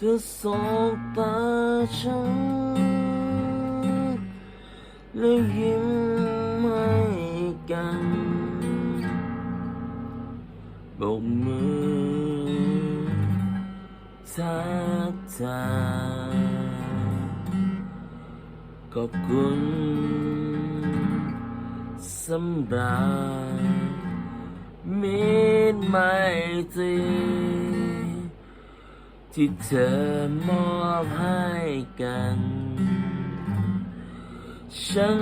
คือสองตาฉันและยิ้มให้กันโบกมือทักทายขอบคุณสำหรับมิตรไมตรี ที่เธอมอบให้กัน ฉัน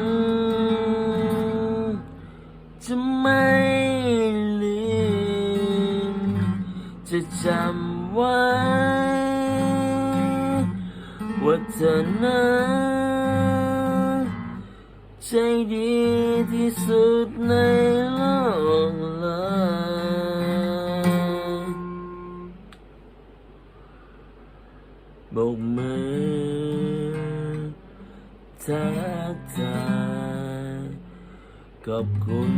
จะไม่ลืม จะจำไว้ ว่าเธอนั้นใจดีที่สุดในโลกเลย บกมือทักทายขอบคุณ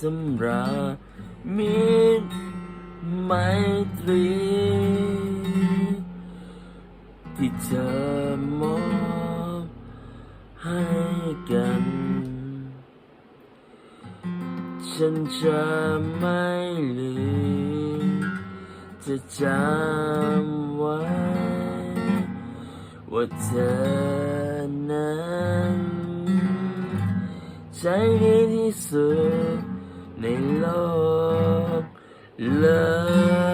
สำหรับมิตรไมตรี ที่เธอมอบให้กัน ฉันจะไม่ลืม จะจำไว้ ว่าเธอนั้นใจดีที่สุดในโลกเลย